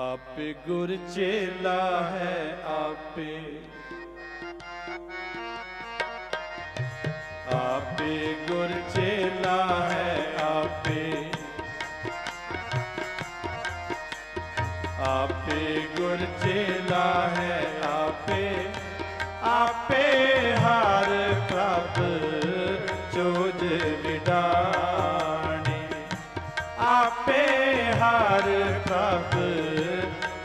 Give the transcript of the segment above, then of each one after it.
ਆਪੇ ਗੁਰ ਚੇਲਾ ਹੈ ਆਪੇ। ਆਪੇ ਗੁਰ ਚੇਲਾ ਹੈ ਆਪੇ। ਆਪੇ ਗੁਰ ਚੇਲਾ ਹੈ ਆਪੇ। ਆਪੇ ਹਾਰ ਪ੍ਰਭ ਚੋਜ ਵਿਡਾਣੀ ਹਰ ਪ੍ਰਭ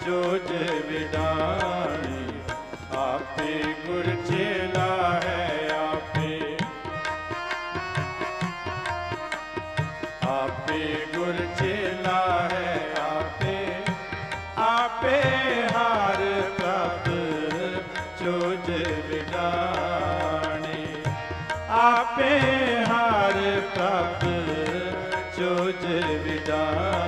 ਚੋਜ ਵਿਡਾਣੀ ਆਪੇ ਗੁਰ ਚੇਲਾ ਹੈ ਆਪੇ। ਆਪੇ ਗੁਰ ਚੇਲਾ ਹੈ ਆਪੇ। ਆਪੇ ਹਾਰ ਪ੍ਰਭ ਚੋਜ ਵਿਦਾਨੀ ਆਪੇ ਹਾਰ ਪ੍ਰਭ ਚੋਜ ਵਿਡਾਣੀ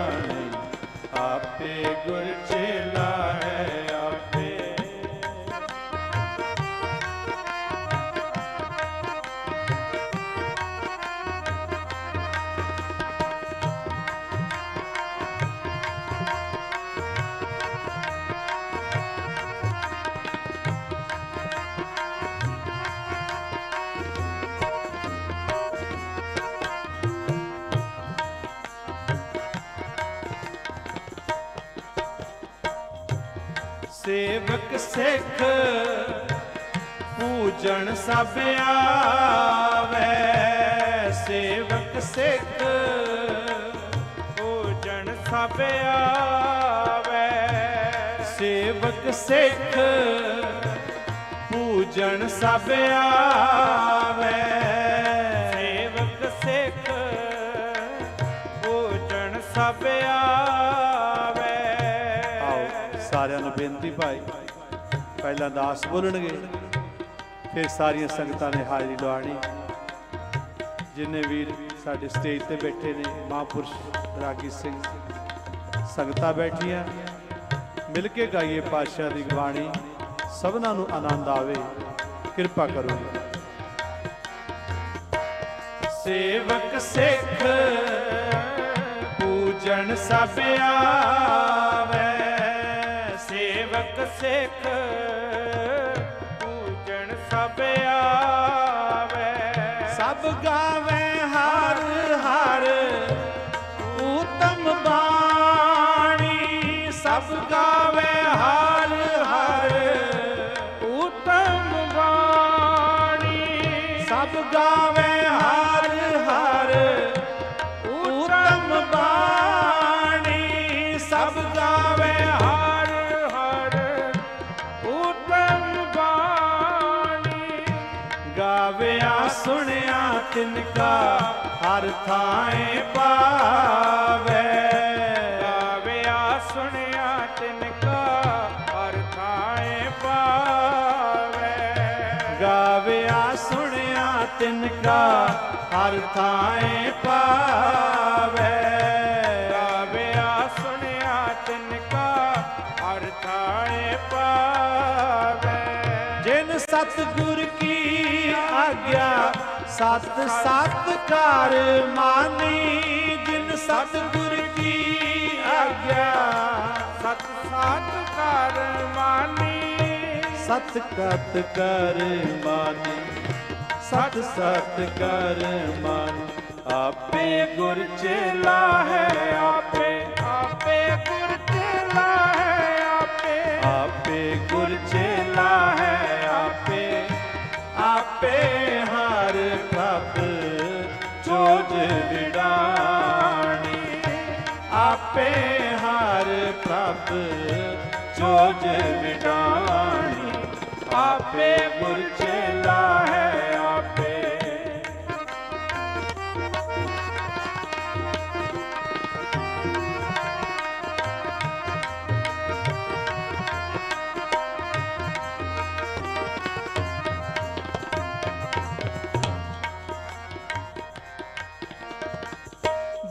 ਸੇਵਕ ਸਿੱਖ ਪੂਜਣ ਸਭ ਆਵੇ। ਸੇਵਕ ਸਿੱਖ ਪੂਜਣ ਸਭ ਆਵੇ। ਸੇਵਕ ਸਿੱਖ ਪੂਜਣ ਸਭ ਆਵੇ। ਸੇਵਕ ਸਿੱਖ ਪੂਜਣ ਸਭ ਆਵੇ ਬੇਨਤੀ ਭਾਈ, ਪਹਿਲਾਂ ਦਾਸ ਬੋਲਣਗੇ, ਫਿਰ ਸਾਰੀਆਂ ਸੰਗਤਾਂ ਨੇ ਹਾਜ਼ਰੀ ਲਵਾਣੀ। ਜਿੰਨੇ ਵੀਰ ਸਾਡੇ ਸਟੇਜ ਤੇ ਬੈਠੇ ਨੇ, ਮਹਾਂਪੁਰਸ਼ ਰਾਗੀ ਸਿੰਘ, ਸੰਗਤਾਂ ਬੈਠੀਆਂ, ਮਿਲ ਕੇ ਗਾਈਏ ਪਾਤਸ਼ਾਹ ਦੀ ਗਵਾਣੀ ਸਭਨਾਂ ਨੂੰ ਆਨੰਦ ਆਵੇ, ਕਿਰਪਾ ਕਰੋ। ਸੇਵਕ ਸਿੱਖ, ਪੂਜਣ ਸਭ ਆਵੇ ਸਿੱਖ ਪੂਜਣ ਸਭ ਆਵੇ। ਸਭ ਗਾਵੇ ਹਰ ਹਰ ਉਤਮ ਬਾਣੀ ਸਭ ਗਾਵੇ। ਗਾਵਿਆ ਸੁਣਿਆ ਤਿਨ ਕਾ ਹਰ ਥਾਏ ਪਾਵੇ ਗਾਵਿਆ ਸੁਣਿਆ ਤਿਨ ਕਾ ਹਰ ਥਾਏ ਪਾਵੇ ਗਾਵਿਆ, ਸੁਣਿਆ ਤਿਨ ਕਾ ਹਰ ਥਾਏ ਪਾਵੇ ਗਾਵਿਆ, ਸੁਣਿਆ ਤਿਨ ਕਾ ਹਰ ਥਾਏ ਪਾਵੇ ਜਿਨ ਸਤਿਗੁਰ ਕੀ ਸਤ ਸਤ ਕਰ ਮਾਨੀ ਜਿਨ ਸਤਿਗੁਰ ਕੀ ਆਗਿਆ। ਸਤ ਸਤ ਕਰ ਮਾਨੀ। ਸਤ ਕਤ ਕਰ ਮਾਨੀ ਸਤ ਸਤ ਕਰ ਮਾਨੀ। ਆਪੇ ਗੁਰ ਚੇਲਾ ਹੈ ਆਪੇ ਆਪੇ ਗੁਰ ਵਿਡਾਣੀ ਆਪੇ ਹਰ ਪ੍ਰਭ ਚੋਜ ਵਿਡਾਣੀ ਆਪੇ ਗੁਰ ਚੇਲਾ ਹੈ।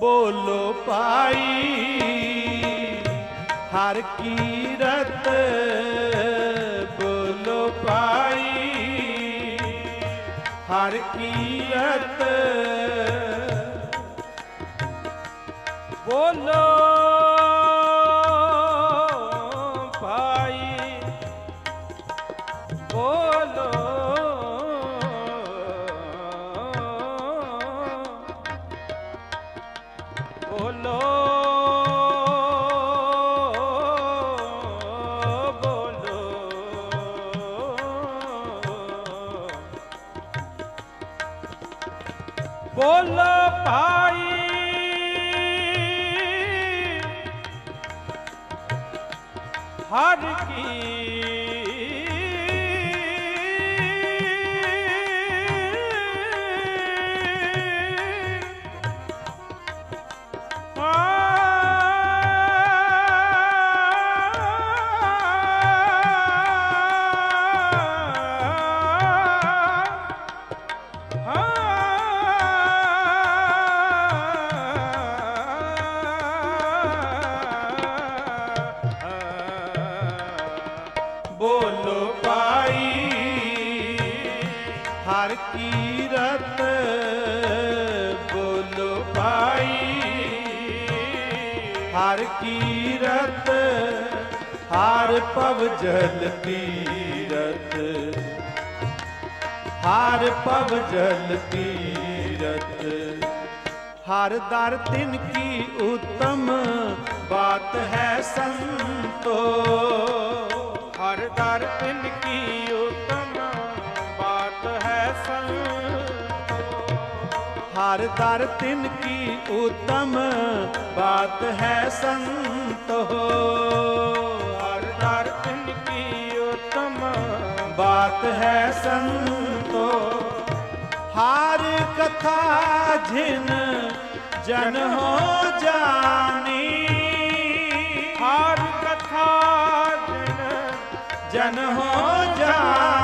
ਬੋਲੋ ਪਾਈ ਹਰ ਕੀਰਤ ਬੋਲੋ ਪਾਈ ਹਰ ਕੀਰਤ ਬੋਲੋ ਪਾਈ ਬੋਲੋ ਹਰ ਕੀ ਹਰ ਕੀਰਤ, ਹਰ ਪਵ ਜਲ ਤੀਰਤ। ਹਰ ਪਵ ਜਲ ਤੀਰਤ, ਹਰ ਦਰ ਤਿਨ ਕੀ ਉਤਮ ਬਾਤ ਹੈ ਸੰਤੋ। ਹਰ ਦਰ ਤਿਨ ਕੀ ਉਤਮ ਬਾਤ ਹੈ ਸੰਤੋ। ਹਰ ਦਰ ਤਿਨ ਕੀ ਉਤਮ ਬਾਤ ਹੈ ਸੰਤੋ ਹਰ ਦਰ ਤਿਨ ਕੀ ਉਤਮ ਬਾਤ ਹੈ ਸੰਤੋ ਹਰ ਕਥਾ ਜਿਨ ਜਨ ਹੋ ਜਾਣੀ। ਹਰ ਕਥਾ ਜਿਨ ਜਨ ਹੋ ਜਾਣੀ।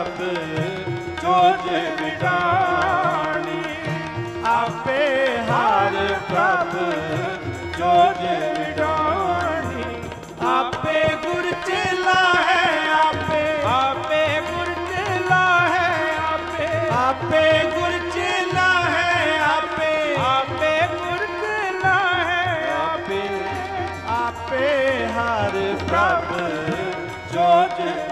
ਪ੍ਰਭ ਜੋਜ ਵਿਡਾਣੀ ਆਪੇ ਹਰ ਪ੍ਰਭ ਜੋਜ ਵਿਡਾਣੀ ਆਪੇ ਗੁਰ ਚੇਲਾ ਹੈ ਆਪੇ। ਆਪੇ ਗੁਰ ਚੇਲਾ ਹੈ ਆਪੇ। ਆਪੇ ਗੁਰ ਚੇਲਾ ਹੈ ਆਪੇ। ਆਪੇ ਗੁਰ ਚੇਲਾ ਹੈ ਆਪੇ। ਆਪੇ। ਹਰ ਪ੍ਰਭ ਜੋਜ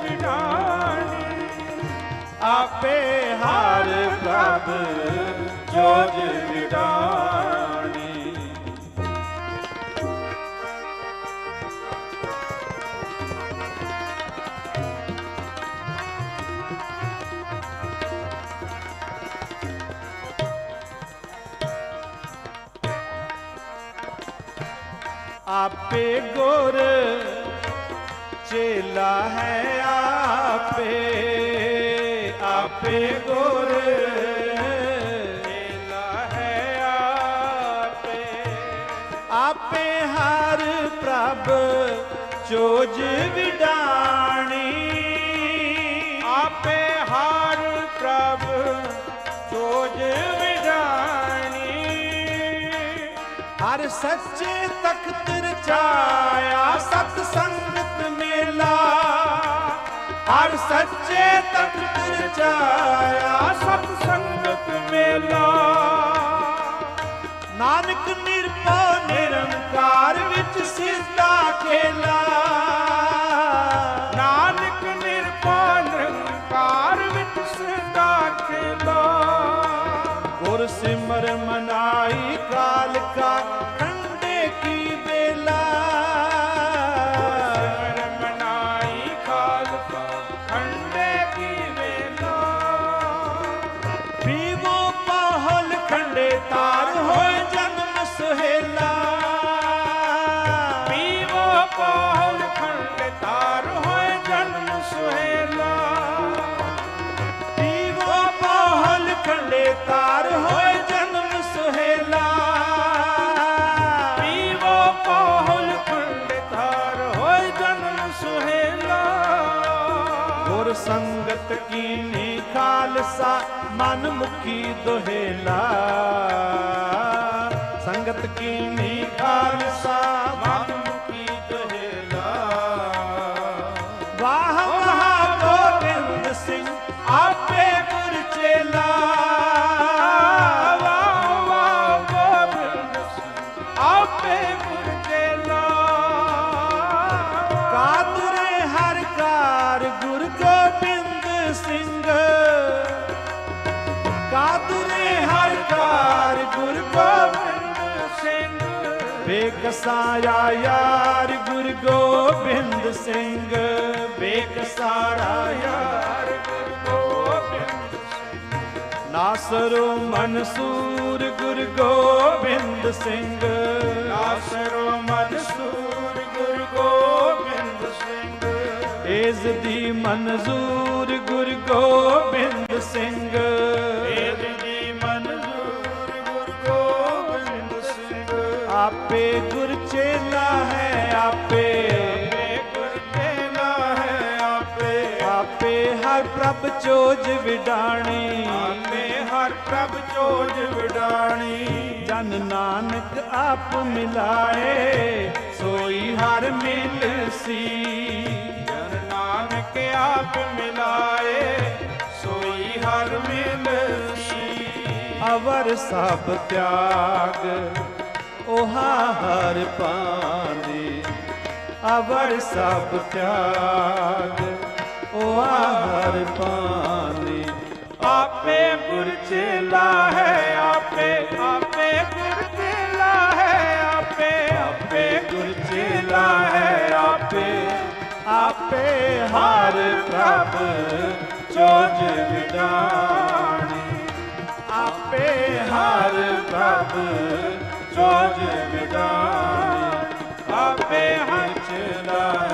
ਆਪੇ ਹਰ ਪ੍ਰਭ ਜੋਜ ਵਿਡਾਣੀ ਆਪੇ ਗੁਰ ਚੇਲਾ ਹੈ ਆਪੇ। ਆਪੇ ਗੁਰ। ਚੇਲਾ ਹੈ ਆਪੇ। ਆਪੇ ਹਰ ਪ੍ਰਭ ਚੋਜ ਵਿਡਾਣੀ। ਆਪੇ ਹਰ ਪ੍ਰਭ ਚੋਜ ਵਿਡਾਣੀ। ਹਰ ਸੱਚੇ ਤਖਤ ਰਚਾਇਆ ਸਤ ਸੰਗਤ ਮੇਲਾ। ਹਰ ਸੱਚੇ ਤਖਤ ਰਚਾਇਆ ਸਤ ਸੰਗਤ ਮੇਲਾ। ਨਾਨਕ ਨਿਰ ਕੀ ਮੁਖੀ ਦੁਹੇਲਾ ਬੇਕਸਾਰਾ ਯਾਰ ਗੁਰ ਗੋਬਿੰਦ ਸਿੰਘ। ਬੇਕਸਾਰਾ ਯਾਰ ਗੋਬਿੰਦ ਸਿੰਘ। ਨਾਸਰੋ ਮਨਸੂਰ ਗੁਰ ਗੋਬਿੰਦ ਸਿੰਘ। ਨਾਸਰੋ ਮਨਸੂਰ ਗੁਰ ਗੋਬਿੰਦ ਸਿੰਘ। ਏਜ਼ ਦੀ ਮਨਜ਼ੂਰ ਗੁਰ ਗੋਬਿੰਦ ਸਿੰਘ। ਏਦ ਆਪੇ ਗੁਰ ਚੇਲਾ ਹੈ ਆਪੇ। ਆਪੇ ਗੁਰ ਤੇਲਾ ਹੈ ਆਪੇ ਆਪੇ ਹਰ ਪ੍ਰਭ ਚੋਜ ਵਿਡਾਣੀ। ਆਪੇ ਹਰ ਪ੍ਰਭ ਚੋਜ ਵਿਡਾਣੀ। ਜਨ ਨਾਨਕ ਆਪ ਮਿਲਾਏ ਸੋਈ ਹਰ ਮਿਲਸੀ। ਜਨ ਨਾਨਕ ਆਪ ਮਿਲਾਏ ਸੋਈ ਹਰ ਮਿਲਸੀ। ਅਵਰ ਸਭ ਤਿਆਗ। 오ਹਾ ਹਰ ਪਾਂਦੀ, ਅਵਰ ਸਭ ਤਿਆਗ। 오ਹਾ ਹਰ ਪਾਂਦੀ, ਆਪੇ ਗੁਰ ਚੇਲਾ ਹੈ, ਆਪੇ ਆਪੇ ਗੁਰ ਚੇਲਾ ਹੈ, ਆਪੇ ਆਪੇ ਗੁਰ ਚੇਲਾ ਹੈ, ਆਪੇ ਆਪੇ ਹਰ ਪ੍ਰਭ ਚੋਜ ਵਿਡਾਣੀ। ਆਪੇ ਹਰ ਪ੍ਰਭ ਚੋਜ ਵਿਡਾਣੀ ਆਪੇ ਹਰ ਚੇਲਾ